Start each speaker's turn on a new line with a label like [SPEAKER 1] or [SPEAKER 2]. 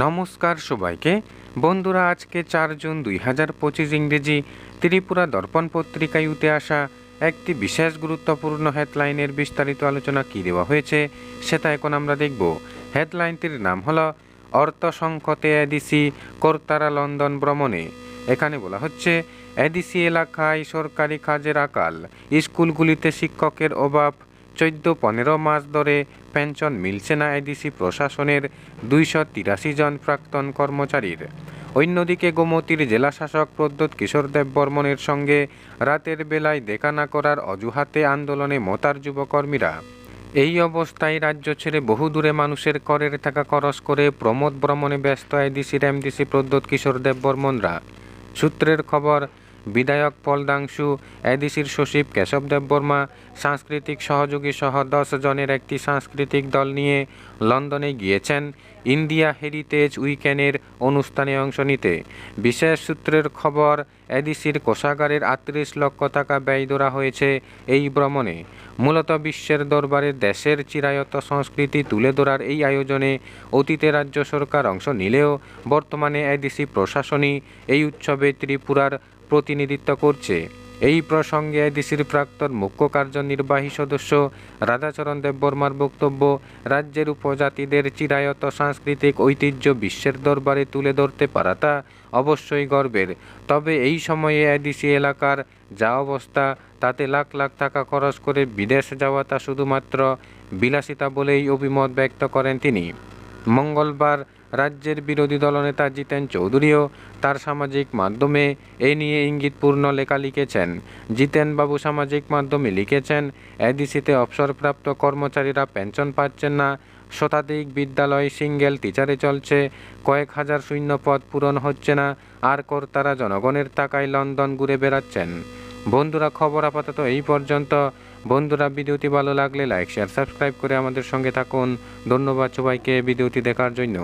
[SPEAKER 1] নমস্কার সবাইকে। বন্ধুরা, আজকে চার জুন দুই হাজার পঁচিশ ইংরেজি ত্রিপুরা দর্পণ পত্রিকায় উঠে আসা একটি বিশেষ গুরুত্বপূর্ণ হেডলাইনের বিস্তারিত আলোচনা কী দেওয়া হয়েছে, সেটা এখন আমরা দেখব। হেডলাইনটির নাম হল অর্থ সংকটে এডিসি কর্তারা লন্ডন ভ্রমণে। এখানে বলা হচ্ছে, এডিসি এলাকায় সরকারি কাজের আকাল, স্কুলগুলিতে শিক্ষকের অভাব চোদ্দ পনেরো মাস ধরে পেনশন মিলছে না এডিসি প্রশাসনের দুইশো তিরাশি জন প্রাক্তন কর্মচারীর। অন্যদিকে গোমতীর জেলাশাসক প্রদ্যোৎ কিশোর দেব বর্মনের সঙ্গে রাতের বেলায় দেখা না করার অজুহাতে আন্দোলনে মোতার যুবকর্মীরা। এই অবস্থায় রাজ্য ছেড়ে বহু দূরে মানুষের করের টাকা খরচ করে প্রমোদ ভ্রমণে ব্যস্ত এডিসির এমডিসি প্রদ্যোৎ কিশোর দেব বর্মনরা। সূত্রের খবর বিধায়ক পলদাংশু এডিসির সচিব কেশব দেববর্মা সাংস্কৃতিক সহযোগী সহ দশ জনের একটি সাংস্কৃতিক দল নিয়ে লন্ডনে গিয়েছেন ইন্ডিয়া হেরিটেজ উইকেন্ডের অনুষ্ঠানে অংশ নিতে। বিশেষ সূত্রের খবর, এডিসির কোষাগারের আটত্রিশ লক্ষ টাকা ব্যয় ধরা হয়েছে এই ভ্রমণে। মূলত বিশ্বের দরবারে দেশের চিরায়ত সংস্কৃতি তুলে ধরার এই আয়োজনে অতীতে রাজ্য সরকার অংশ নিলেও বর্তমানে এডিসি প্রশাসনই এই উৎসবে ত্রিপুরার প্রতিনিধিত্ব করছে। এই প্রসঙ্গে এডিসির প্রাক্তন মুখ্য কার্যনির্বাহী সদস্য রাধাচরণ দেববর্মার বক্তব্য, রাজ্যের উপজাতিদের চিরায়ত সাংস্কৃতিক ঐতিহ্য বিশ্বের দরবারে তুলে ধরতে পারাটা অবশ্যই গর্বের। তবে এই সময়ে এডিসি এলাকার যা অবস্থা, তাতে লাখ লাখ টাকা খরচ করে বিদেশ যাওয়াটা শুধুমাত্র বিলাসিতা বলেই অভিমত ব্যক্ত করেন তিনি। মঙ্গলবার রাজ্যের বিরোধী দলনেতা জিতেন চৌধুরীও তার সামাজিক মাধ্যমে এ নিয়ে ইঙ্গিতপূর্ণ লেখা লিখেছেন। জিতেনবাবু সামাজিক মাধ্যমে লিখেছেন, এডিসিতে অবসরপ্রাপ্ত কর্মচারীরা পেনশন পাচ্ছেন না। শতাধিক বিদ্যালয় সিঙ্গেল টিচারে চলছে। কয়েক হাজার শূন্য পদ পূরণ হচ্ছে না। আর কর্তারা জনগণের টাকায় লন্ডন ঘুরে বেড়াচ্ছেন। বন্ধুরা, খবর আপাতত এই পর্যন্ত। বন্ধুরা, ভিডিওটি ভালো লাগলে লাইক, শেয়ার, সাবস্ক্রাইব করে আমাদের সঙ্গে থাকুন। ধন্যবাদ সবাইকে ভিডিওটি দেখার জন্য।